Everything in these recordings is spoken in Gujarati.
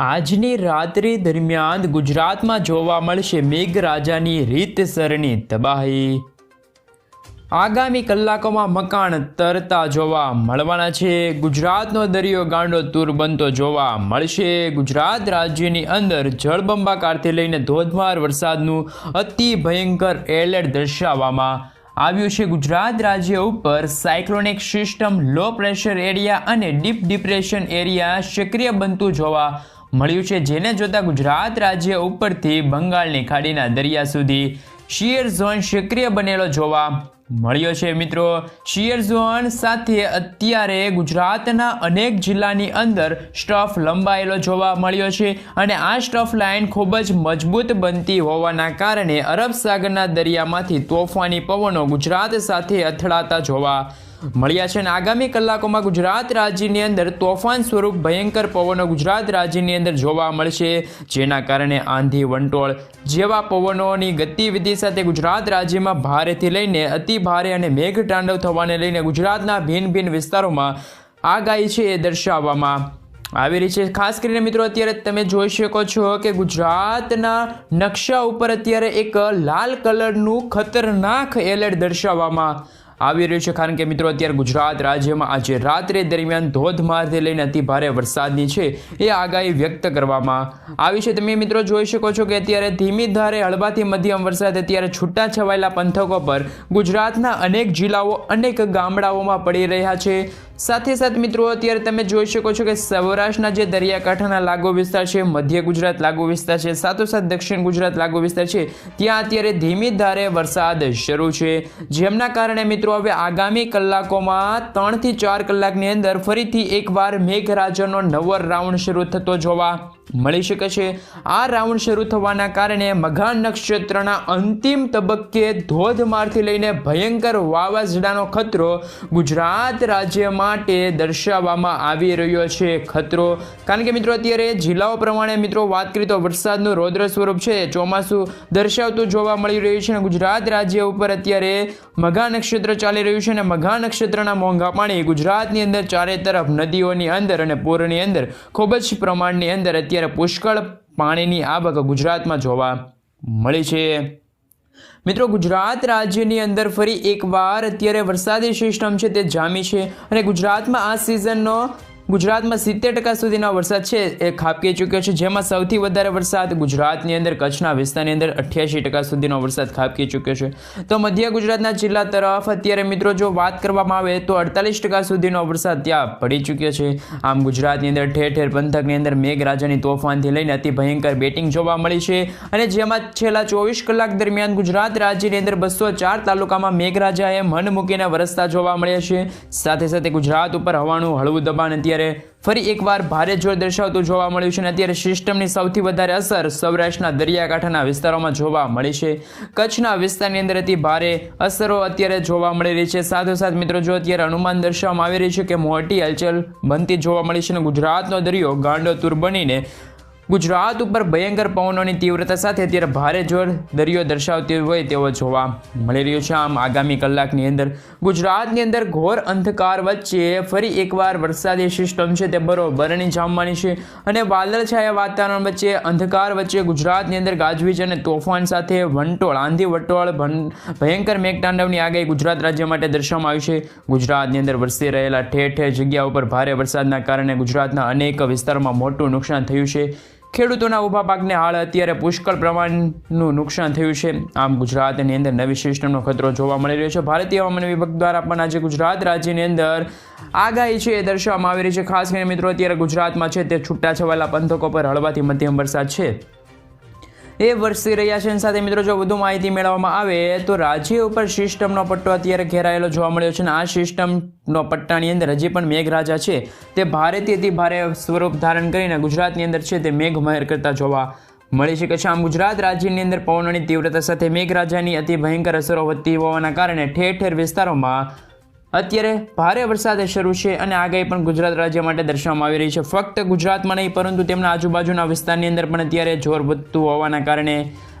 આજની રાત્રિ દરમિયાન ગુજરાતમાં જોવા મળશે મેઘરાજાની રીતસરની તબાહી. આગામી કલાકોમાં મકાન તરતા જોવા મળવાના છે. ગુજરાતનો દરિયો ગાંડો તૂર બનતો જોવા મળશે. ગુજરાત રાજ્યની અંદર જળબંબાકારથી લઈને ધોધમાર વરસાદનું અતિ ભયંકર એલર્ટ દર્શાવવામાં આવ્યું છે. ગુજરાત રાજ્ય ઉપર cyclonic system, low pressure area અને ડીપ ડિપ્રેશન એરિયા સક્રિય બનતું જોવા મળ્યું છે, જેને જોતા ગુજરાત રાજ્ય ઉપરથી બંગાળની ખાડીના દરિયા સુધી શિયર ઝોન સક્રિય બનેલો જોવા મળ્યો છે, મિત્રો. શિયર ઝોન સાથે અત્યારે ગુજરાતના અનેક જિલ્લાની અંદર સ્ટફ લંબાયેલો જોવા મળ્યો છે અને આ સ્ટફ લાઇન ખૂબ જ મજબૂત બનતી હોવાના કારણે અરબ સાગરના દરિયામાંથી તોફાની પવનો ગુજરાત સાથે અથડાતા જોવા મળ્યા છે અને આગામી કલાકોમાં ગુજરાત રાજ્યની અંદર તોફાન સ્વરૂપ ભયંકર પવનો ગુજરાત રાજ્યની અંદર જોવા મળશે. જેના કારણે આંધી વંટોળ જેવા પવનોની ગતિવિધિ સાથે ગુજરાત રાજ્યમાં ભારેથી લઈને અતિ ભારે અને મેઘતાંડવ થવાને લઈને ગુજરાતના ભિન્ન ભિન્ન વિસ્તારોમાં આગાહી છે એ દર્શાવવામાં આવી છે. ખાસ કરીને મિત્રો, અત્યારે તમે જોઈ શકો છો કે ગુજરાતના નકશા ઉપર અત્યારે એક લાલ કલરનું ખતરનાક એલર્ટ દર્શાવવામાં આવી રહ્યું છે. કારણ કે મિત્રો, અત્યારે ગુજરાત રાજ્યમાં આજે રાત્રે દરમિયાન ધોધમારથી લઈને અતિ ભારે વરસાદની છે એ આગાહી વ્યક્ત કરવામાં આવી છે. તમે મિત્રો જોઈ શકો છો કે અત્યારે ધીમી ધારે હળવાથી મધ્યમ વરસાદ, અત્યારે છૂટા છવાયેલા પંથકો પર ગુજરાતના અનેક જિલ્લાઓ, અનેક ગામડાઓમાં પડી રહ્યા છે. સાથે સાથે મિત્રો, અત્યારે તમે જોઈ શકો છો કે સૌરાષ્ટ્રના જે દરિયાકાંઠાના લાગુ વિસ્તાર છે, મધ્ય ગુજરાત લાગુ વિસ્તાર છે સાથોસાથ દક્ષિણ ગુજરાત લાગુ વિસ્તાર છે, ત્યાં અત્યારે ધીમી ધારે વરસાદ શરૂ છે. જેમના કારણે મિત્રો હવે આગામી કલાકોમાં ત્રણથી ચાર કલાકની અંદર ફરીથી એકવાર મેઘરાજાનો નવો રાઉન્ડ શરૂ થતો જોવા. મળી શકે છે. આ રાઉન્ડ શરૂ થવાના કારણે મઘા નક્ષત્રના અંતિમ તબક્કે ધોધમારથી લઈને ભયંકર વાવાઝોડાનો ખતરો ગુજરાત રાજ્ય માટે દર્શાવવામાં આવી રહ્યો છે ખતરો. કારણ કે મિત્રો અત્યારે જિલ્લાઓ પ્રમાણે મિત્રો વાત કરીએ તો વરસાદનું રૌદ્ર સ્વરૂપ છે. ચોમાસું દર્શાવતું જોવા મળી રહ્યું છે અને ગુજરાત રાજ્ય ઉપર અત્યારે મઘા નક્ષત્ર ચાલી રહ્યું છે અને મઘા નક્ષત્રના મોંઘા પાણી ગુજરાતની અંદર ચારે તરફ નદીઓની અંદર અને પૂરની અંદર ખૂબ જ પ્રમાણની અંદર અત્યારે પુષ્કળ પાણીની આવક ગુજરાતમાં જોવા મળી છે. મિત્રો, ગુજરાત રાજ્યની અંદર ફરી એકવાર અત્યારે વરસાદી સિસ્ટમ છે તે જામી છે અને ગુજરાતમાં આ સિઝનનો ગુજરાતમાં સિત્તેર ટકા સુધીનો વરસાદ છે, એ ખાબકી ચૂક્યો છે. જેમાં સૌથી વધારે વરસાદ ગુજરાતની અંદર, કચ્છના વિસ્તારની અંદર અઠ્યાસી ટકા સુધીનો વરસાદ ખાબકી ચૂક્યો છે. તો મધ્ય ગુજરાતના જિલ્લા તરફ, અત્યારે મિત્રો જો વાત કરવામાં આવે, તો અડતાલીસ ટકા સુધીનો વરસાદ ત્યાં પડી ચૂક્યો છે. આમ ગુજરાતની અંદર ઠેર ઠેર પંથકની અંદર મેઘરાજાની તોફાનથી લઈને અતિ ભયંકર બેટિંગ જોવા મળી છે. અને જેમાં છેલ્લા ચોવીસ કલાક દરમિયાન ગુજરાત રાજ્યની અંદર બસો ચાર તાલુકામાં મેઘરાજાએ મન મૂકીને વરસતા જોવા મળ્યા છે. સાથે સાથે ગુજરાત ઉપર હવાનું હળવું દબાણ અત્યારે ફરી એકવાર ભારે જોર દર્શાવતું જોવા મળ્યું છે અને અત્યારે સિસ્ટમની સૌથી વધારે અસર સૌરાષ્ટ્રના દરિયાકાંઠાના વિસ્તારોમાં જોવા મળી છે. કચ્છના વિસ્તારની અંદર અતિ ભારે અસરો અત્યારે જોવા મળી રહી છે. સાથોસાથ મિત્રો, જો અત્યારે અનુમાન દર્શાવવામાં આવી રહ્યું છે કે મોટી હલચલ બનતી જોવા મળી છે અને ગુજરાતનો દરિયો ગાંડોતુર બનીને ગુજરાત ઉપર ભયંકર પવનોની તીવ્રતા સાથે અત્યારે ભારે જોર દરિયો દર્શાવતી હોય તેવો જોવા મળી રહ્યો છે. આમ આગામી કલાકની અંદર ગુજરાતની અંદર ઘોર અંધકાર વચ્ચે ફરી એકવાર વરસાદી સિસ્ટમ છે તે બરોબરની જામવાની છે અને વાદળછાયા વાતાવરણ વચ્ચે અંધકાર વચ્ચે ગુજરાતની અંદર ગાજવીજ અને તોફાન સાથે વંટોળ, આંધી વંટોળ ભયંકર મેઘતાંડવની આગાહી ગુજરાત રાજ્ય માટે દર્શાવવામાં આવી છે. ગુજરાતની અંદર વરસી રહેલા ઠેર ઠેર જગ્યા ઉપર ભારે વરસાદના કારણે ગુજરાતના અનેક વિસ્તારોમાં મોટું નુકસાન થયું છે. ખેડૂતોના ઊભા પાકને હાલ અત્યારે પુષ્કળ પ્રમાણનું નુકસાન થયું છે. આમ ગુજરાતની અંદર નવી સિસ્ટમનો ખતરો જોવા મળી રહ્યો છે. ભારતીય હવામાન વિભાગ દ્વારા પણ આજે ગુજરાત રાજ્યની અંદર આગાહી છે એ દર્શાવવામાં આવી રહી છે. ખાસ કરીને મિત્રો, અત્યારે ગુજરાતમાં છે તે છૂટા છવાયેલા પંથકો પર હળવાથી મધ્યમ વરસાદ છે. એ વરસી રહ્યા છે. સાથે મિત્રો જો વધુ માહિતી મેળવવામાં આવે તો રાજ્ય ઉપર સિસ્ટમનો પટ્ટો અત્યારે ઘેરાયેલો જોવા મળ્યો છે અને આ સિસ્ટમનો પટ્ટાની અંદર હજી પણ મેઘરાજા છે. તે ભારેથી ભારે સ્વરૂપ ધારણ કરીને ગુજરાતની અંદર છે તે મેઘમહેર કરતા જોવા મળી શકે છે. આમ ગુજરાત રાજ્યની અંદર પવનોની તીવ્રતા સાથે મેઘરાજાની અતિ ભયંકર અસરો વધતી હોવાના કારણે ઠેર ઠેર વિસ્તારોમાં અત્યારે ભારે વરસાદ શરૂ છે અને આગાહી પણ ગુજરાત રાજ્ય માટે દર્શાવવામાં આવી રહી છે. ફક્ત ગુજરાતમાં નહીં, પરંતુ તેમના આજુબાજુના વિસ્તારની અંદર પણ અત્યારે જોર વધતું હોવાના કારણે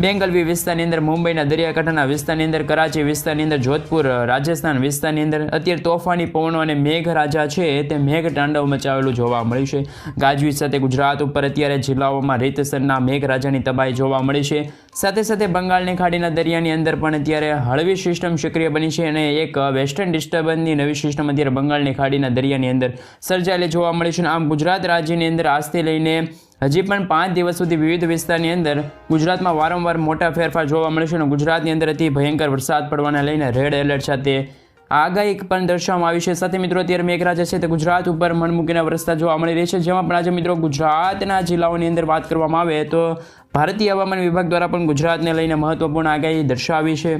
બેંગલવી વિસ્તારની અંદર, મુંબઈના દરિયાકાંઠાના વિસ્તારની અંદર, કરાચી વિસ્તારની અંદર, જોધપુર રાજસ્થાન વિસ્તારની અંદર. અત્યારે તોફાની પવનો અને મેઘરાજા છે તે મેઘ તાંડવ મચાવેલું જોવા મળ્યું છે. ગાજવીજ સાથે ગુજરાત ઉપર અત્યારે જિલ્લાઓમાં રીતસરના મેઘરાજાની તબાહી જોવા મળી છે. સાથે સાથે બંગાળની ખાડીના દરિયાની અંદર પણ અત્યારે હળવી સિસ્ટમ સક્રિય બની છે અને એક વેસ્ટર્ન ડિસ્ટર્બન્સની નવી સિસ્ટમ અત્યારે બંગાળની ખાડીના દરિયાની અંદર સર્જાયેલી જોવા મળી છે. આમ ગુજરાત રાજ્યની અંદર આજથી લઈને હજી પણ પાંચ દિવસ સુધી વિવિધ વિસ્તારની અંદર ગુજરાતમાં વારંવાર મોટા ફેરફાર જોવા મળે છે અને ગુજરાતની અંદર અતિ ભયંકર વરસાદ પડવાને લઈને રેડ એલર્ટ સાથે આગાહી પણ દર્શાવવામાં આવી છે. સાથે મિત્રો, અત્યારે મેઘરાજા છે તે ગુજરાત ઉપર મન મૂકીને વરસતા જોવા મળી રહી છે. જેમાં પણ આજે મિત્રો ગુજરાતના જિલ્લાઓની અંદર વાત કરવામાં આવે તો ભારતીય હવામાન વિભાગ દ્વારા પણ ગુજરાતને લઈને મહત્વપૂર્ણ આગાહી દર્શાવી છે.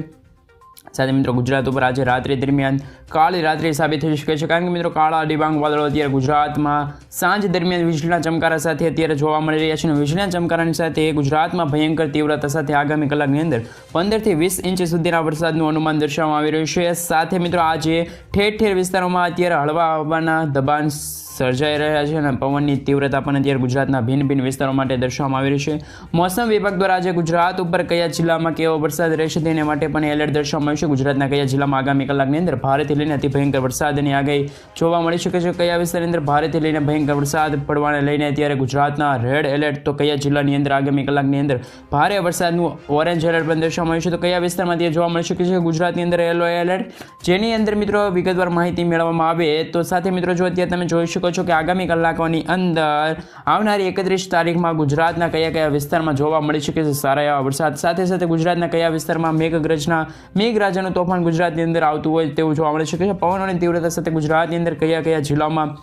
સાથે મિત્રો ગુજરાત ઉપર આજે રાત્રિ દરમિયાન કાળી રાત્રિ સાબિત થઈ શકે છે. કારણ કે મિત્રો કાળા ડિબાંગ વાદળો અત્યારે ગુજરાતમાં સાંજ દરમિયાન વીજળીના ચમકારા સાથે અત્યારે જોવા મળી રહ્યા છે અને વીજળીના ચમકારાની સાથે ગુજરાતમાં ભયંકર તીવ્રતા સાથે આગામી કલાકની અંદર પંદરથી વીસ ઇંચ સુધીના વરસાદનું અનુમાન દર્શાવવામાં આવી રહ્યું છે. સાથે મિત્રો આજે ઠેર ઠેર વિસ્તારોમાં અત્યારે હળવા હવાના દબાણ સર્જાઈ રહ્યા છે અને પવનની તીવ્રતા પણ અત્યારે ગુજરાતના ભિન્ન ભિન્ન વિસ્તારો માટે દર્શાવવામાં આવી રહી છે. મોસમ વિભાગ દ્વારા આજે ગુજરાત ઉપર કયા જિલ્લામાં કેવો વરસાદ રહેશે તેને માટે પણ એલર્ટ દર્શાવવામાં આવ્યું છે. ગુજરાતના કયા જિલ્લામાં આગામી કલાકની અંદર ભારેથી લઈને અતિ ભયંકર વરસાદની આગાહી જોવા મળી શકે છે. કયા વિસ્તારની અંદર ભારેથી લઈને ભયંકર વરસાદ પડવાને લઈને અત્યારે ગુજરાતના રેડ એલર્ટ, તો કયા જિલ્લાની અંદર આગામી કલાકની અંદર ભારે વરસાદનું ઓરેન્જ એલર્ટ પણ દર્શાવવામાં આવ્યું છે. તો કયા વિસ્તારમાં તે જોવા મળી શકે છે? ગુજરાતની અંદર યલો એલર્ટ. જેની અંદર મિત્રો વિગતવાર માહિતી મેળવવામાં આવે તો સાથે મિત્રો જો અત્યારે તમે જોઈ શકો છો કે આગામી કલાકોની અંદર આવનારી એકત્રીસ તારીખમાં ગુજરાતના કયા કયા વિસ્તારમાં જોવા મળી શકે છે સારા એવા વરસાદ? સાથે સાથે ગુજરાતના કયા વિસ્તારમાં મેઘગ્રજના મેઘરાજાનું તોફાન ગુજરાતની અંદર આવતું હોય તેવું જોવા મળી શકે છે? પવનોની તીવ્રતા સાથે ગુજરાતની અંદર કયા કયા જિલ્લામાં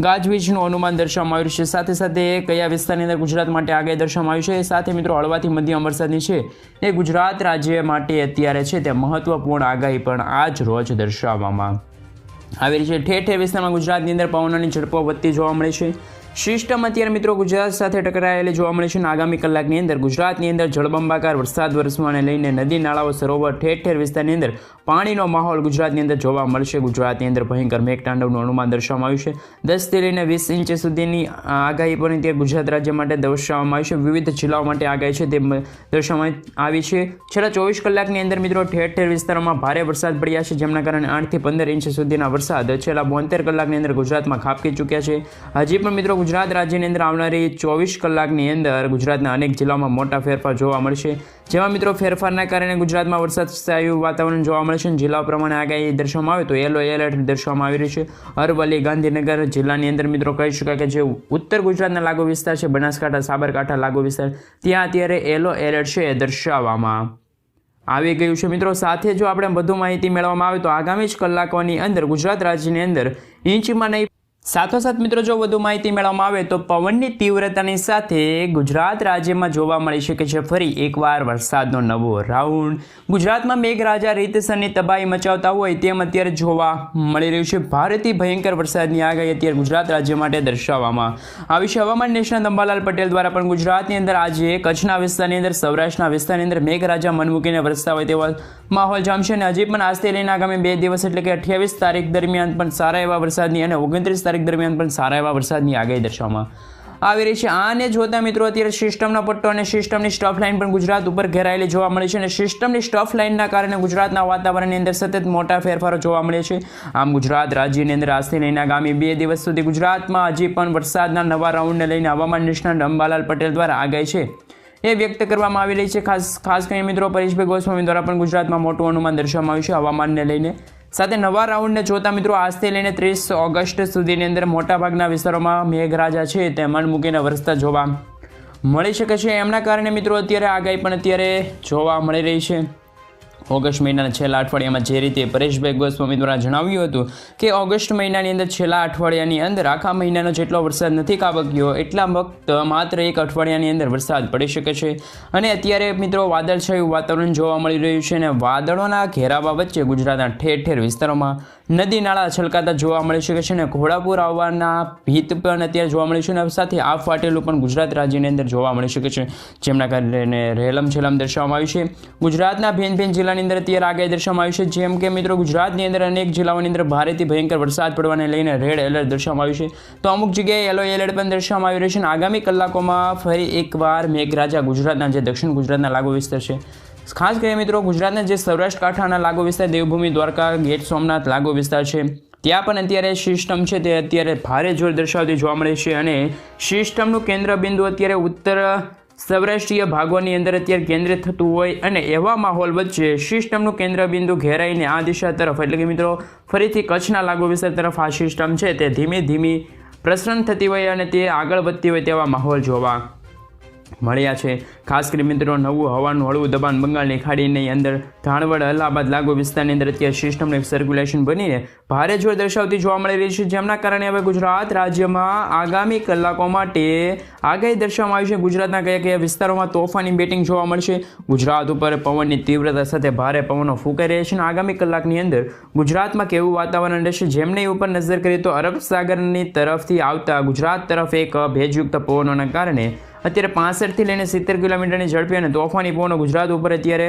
ગાજવીજનું અનુમાન દર્શાવવામાં આવ્યું છે? સાથે સાથે કયા વિસ્તારની અંદર ગુજરાત માટે આગાહી દર્શાવવામાં આવ્યું છે? સાથે મિત્રો, હળવાથી મધ્યમ વરસાદની છે એ ગુજરાત રાજ્ય માટે અત્યારે છે તે મહત્વપૂર્ણ આગાહી પણ આજ રોજ દર્શાવવામાં આવી છે. ઠેર ઠેર વિસ્તારમાં ગુજરાતની અંદર પવનોની ઝડપો વધતી જોવા મળે છે. સિસ્ટમ અત્યારે મિત્રો ગુજરાત સાથે ટકરાયેલી જોવા મળે છે અને આગામી કલાકની અંદર ગુજરાતની અંદર જળબંબાકાર વરસાદ વરસવાને લઈને નદી નાળાઓ સરોવર ઠેર ઠેર વિસ્તારની અંદર પાણીનો માહોલ ગુજરાતની અંદર જોવા મળશે. ગુજરાતની અંદર ભયંકર મેઘતાંડવનું અનુમાન દર્શાવવામાં આવ્યું છે. દસથી લઈને વીસ ઇંચ સુધીની આગાહી પણ અત્યારે ગુજરાત રાજ્ય માટે દર્શાવવામાં આવી છે. વિવિધ જિલ્લાઓ માટે આગાહી છે તે દર્શાવવામાં આવી છે. છેલ્લા ચોવીસ કલાકની અંદર મિત્રો ઠેર ઠેર વિસ્તારોમાં ભારે વરસાદ પડ્યા છે, જેમના કારણે આઠથી પંદર ઇંચ સુધીના વરસાદ છેલ્લા બોતેર કલાકની અંદર ગુજરાતમાં ખાબકી ચૂક્યા છે. હજી પણ મિત્રો ગુજરાત રાજ્યની અંદર આવનારી ચોવીસ કલાકની અંદર ગુજરાતના અનેક જિલ્લાઓમાં મોટા ફેરફાર જોવા મળશે. જેમાં મિત્રો ફેરફારના કારણે ગુજરાતમાં વરસાદ સ્થાયું વાતાવરણ જોવા મળશે અને જિલ્લાઓ પ્રમાણે આગાહી દર્શાવવામાં આવે તો યલો એલર્ટ દર્શાવવામાં આવી રહ્યું છે. અરવલ્લી, ગાંધીનગર જિલ્લાની અંદર મિત્રો કહી શકાય કે જે ઉત્તર ગુજરાતના લાગુ વિસ્તાર છે, બનાસકાંઠા, સાબરકાંઠા લાગુ વિસ્તાર, ત્યાં અત્યારે યલો એલર્ટ છે દર્શાવવામાં આવી ગયું છે. મિત્રો સાથે જો આપણે વધુ માહિતી મેળવવામાં આવે તો આગામી જ કલાકોની અંદર ગુજરાત રાજ્યની અંદર ઇંચમાં નહીં સાથોસાથ મિત્રો, જો વધુ માહિતી મેળવવામાં આવે તો પવનની તીવ્રતાની સાથે ગુજરાત રાજ્યમાં જોવા મળી શકે છે. ફરી એકવાર વરસાદનો નવો રાઉન્ડ. ગુજરાતમાં મેઘરાજા રીતસરની તબાહી મચાવતા હોય તેમ અત્યારે જોવા મળી રહ્યું છે. ભારેથી ભયંકર વરસાદની આગાહી અત્યારે ગુજરાત રાજ્ય માટે દર્શાવવામાં આવી છે. હવામાન નિષ્ણાત અંબાલાલ પટેલ દ્વારા પણ ગુજરાતની અંદર આજે કચ્છના વિસ્તારની અંદર, સૌરાષ્ટ્રના વિસ્તારની અંદર મેઘરાજા મન મૂકીને વરસતા હોય તેવા માહોલ જામશે. અને હજી પણ આજથી લઈને આગામી બે દિવસ એટલે કે અઠ્યાવીસ તારીખ દરમિયાન પણ સારા એવા વરસાદની અને ઓગણત્રીસ તારીખ દરમિયાન પણ સારા એવા વરસાદની આગાહી દર્શાવવામાં આવી રહી છે. આને જોતા મિત્રો અત્યારે સિસ્ટમનો પટ્ટો અને સિસ્ટમની સ્ટફ લાઇન પણ ગુજરાત ઉપર ઘેરાયેલી જોવા મળે છે અને સિસ્ટમની સ્ટફ લાઇનના કારણે ગુજરાતના વાતાવરણની અંદર સતત મોટા ફેરફારો જોવા મળે છે. આમ ગુજરાત રાજ્યની અંદર આજથી લઈને આગામી બે દિવસ સુધી ગુજરાતમાં હજી પણ વરસાદના નવા રાઉન્ડને લઈને હવામાન નિષ્ણાત અંબાલાલ પટેલ દ્વારા આગાહી છે. એ વ્યક્ત કરવામાં આવી રહી છે. ખાસ ખાસ કરીને મિત્રો પરેશભાઈ ગોસ્વામી દ્વારા પણ ગુજરાતમાં મોટું અનુમાન દર્શાવવામાં આવ્યું છે હવામાનને લઈને. સાથે નવા રાઉન્ડને જોતા મિત્રો આજથી લઈને ત્રીસ ઓગસ્ટ સુધીની અંદર મોટાભાગના વિસ્તારોમાં મેઘરાજા છે તે મન મૂકીને વરસતા જોવા મળી શકે છે. એમના કારણે મિત્રો અત્યારે આગાહી પણ અત્યારે જોવા મળી રહી છે. ઓગસ્ટ મહિનાના છેલ્લા અઠવાડિયામાં જે રીતે પરેશભાઈ ગોસ્વામી દ્વારા જણાવ્યું હતું કે ઓગસ્ટ મહિનાની અંદર છેલ્લા અઠવાડિયાની અંદર આખા મહિનાનો જેટલો વરસાદ નથી કાબક્યો, એટલા વખત માત્ર એક અઠવાડિયાની અંદર વરસાદ પડી શકે છે. અને અત્યારે મિત્રો વાદળછાયું વાતાવરણ જોવા મળી રહ્યું છે અને વાદળોના ઘેરાવા વચ્ચે ગુજરાતના ઠેર ઠેર વિસ્તારોમાં નદી નાળા છલકાતા જોવા મળી શકે છે અને ઘોડાપુર આવવાના ભીત પણ અત્યારે જોવા મળ્યું છે અને સાથે આફ ફાટેલું પણ ગુજરાત રાજ્યની અંદર જોવા મળી શકે છે. જેમના કારણે રેલમ છેલમ દર્શાવવામાં આવ્યું છે. ગુજરાતના ભેન ભેન જિલ્લાની અંદર અત્યારે આગાહી દર્શાવવામાં આવી છે. જેમ કે મિત્રો ગુજરાતની અંદર અનેક જિલ્લાઓની અંદર ભારેથી ભયંકર વરસાદ પડવાને લઈને રેડ એલર્ટ દર્શાવવામાં આવ્યું છે. તો અમુક જગ્યાએ યલો એલર્ટ પણ દર્શાવવામાં આવી રહ્યું છે અને આગામી કલાકોમાં ફરી એકવાર મેઘરાજા ગુજરાતના જે દક્ષિણ ગુજરાતના લાગુ વિસ્તાર છે. ખાસ કરીને મિત્રો, ગુજરાતના જે સૌરાષ્ટ્ર કાંઠાના લાગુ વિસ્તાર, દેવભૂમિ, દ્વારકા ગેટ સોમનાથ લાગુ વિસ્તાર છે, ત્યાં પણ અત્યારે સિસ્ટમ છે, તે અત્યારે ભારે જોર દર્શાવતી જોવા મળે છે અને સિસ્ટમનું કેન્દ્ર બિંદુ અત્યારે ઉત્તર સૌરાષ્ટ્રીય ભાગોની અંદર અત્યારે કેન્દ્રિત થતું હોય અને એવા માહોલ વચ્ચે સિસ્ટમનું કેન્દ્ર બિંદુ ઘેરાઈને આ દિશા તરફ. એટલે કે મિત્રો, ફરીથી કચ્છના લાગુ વિસ્તાર તરફ આ સિસ્ટમ છે, તે ધીમે ધીમે પ્રસરણ થતી હોય અને તે આગળ વધતી હોય તેવા માહોલ જોવા મળ્યા છે. ખાસ કરી મિત્રો, નવું હવાનું, હળવું દબાણ બંગાળની ખાડીની અંદર ધાણવડ, અલ્હાબાદ, લાગુ વિસ્તારની અંદર અત્યારે સિસ્ટમનું સર્ક્યુલેશન બનીને ભારે જોર દર્શાવતી જોવા મળી રહી છે. જેમના કારણે હવે ગુજરાત રાજ્યમાં આગામી કલાકો માટે આગાહી દર્શાવવામાં આવી છે. ગુજરાતના કયા કયા વિસ્તારોમાં તોફાની બેટિંગ જોવા મળશે? ગુજરાત ઉપર પવનની તીવ્રતા સાથે ભારે પવનો ફૂંકાઈ રહ્યા છે અને આગામી કલાકની અંદર ગુજરાતમાં કેવું વાતાવરણ રહેશે જેમની ઉપર નજર કરીએ તો અરબ સાગરની તરફથી આવતા ગુજરાત તરફ એક ભેજયુક્ત પવનોના કારણે અત્યારે પાસઠથી લઈને સિત્તેર કિલોમીટરની ઝડપે અને તોફાની પવનો ગુજરાત ઉપર અત્યારે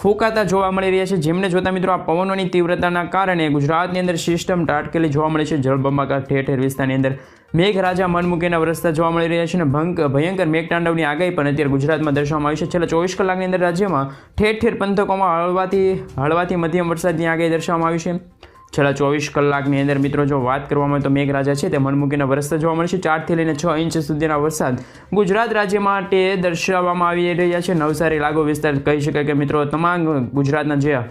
ફૂંકાતા જોવા મળી રહ્યા છે. જેમને જોતા મિત્રો આ પવનોની તીવ્રતાના કારણે ગુજરાતની અંદર સિસ્ટમ તાટકેલી જોવા મળે છે. જળબંબાકાર ઠેર ઠેર વિસ્તારની અંદર મેઘરાજા મન મૂકીના વરસતા જોવા મળી રહ્યા છે અને ભંગ ભયંકર મેઘતાંડવની આગાહી પણ અત્યારે ગુજરાતમાં દર્શાવવામાં આવી છે. છેલ્લા ચોવીસ કલાકની અંદર રાજ્યમાં ઠેર ઠેર પંથકોમાં હળવાથી હળવાથી મધ્યમ વરસાદની આગાહી દર્શાવવામાં આવી છે. છેલ્લા ચોવીસ કલાકની અંદર મિત્રો, જો વાત કરવામાં આવે તો મેઘરાજા છે તે મનમૂકીને વરસતા જોવા મળશે ચારથી લઈને છ ઇંચ સુધીના વરસાદ ગુજરાત રાજ્ય માટે દર્શાવવામાં આવી રહ્યા છે. નવસારી લાગુ વિસ્તાર કહી શકાય કે મિત્રો, તમામ ગુજરાતના જે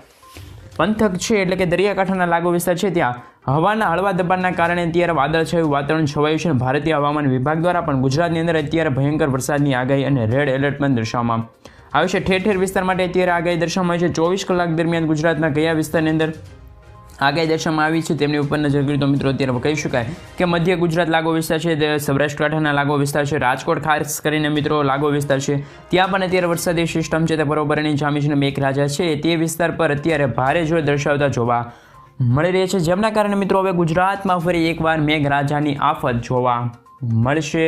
પંથક છે, એટલે કે દરિયાકાંઠાના લાગુ વિસ્તાર છે, ત્યાં હવાના હળવા દબાણના કારણે અત્યારે વાદળછાયું વાતાવરણ છવાયું છે. ભારતીય હવામાન વિભાગ દ્વારા પણ ગુજરાતની અંદર અત્યારે ભયંકર વરસાદની આગાહી અને રેડ એલર્ટ પણ દર્શાવવામાં આવ્યું છે. ઠેર ઠેર વિસ્તાર માટે અત્યારે આગાહી દર્શાવવામાં આવી છે. ચોવીસ કલાક દરમિયાન ગુજરાતના કયા વિસ્તારની અંદર આગાહી દર્શાવવામાં આવી છે. તેમની ઉપર નજર કરી તો મિત્રો અત્યારે કહી શકાય કે મધ્ય ગુજરાત લાગો વિસ્તાર છે સૌરાષ્ટ્ર કાંઠાના લાગો વિસ્તાર છે. રાજકોટ ખાસ કરીને મિત્રો લાગો વિસ્તાર છે. ત્યાં પણ અત્યારે વરસાદી સિસ્ટમ છે, તે બરોબરની જામી છે મેઘરાજા છે. તે વિસ્તાર પર અત્યારે ભારે જોર દર્શાવતા જોવા મળી રહી છે. જેમના કારણે મિત્રો હવે ગુજરાતમાં ફરી એકવાર મેઘરાજાની આફત જોવા મળશે.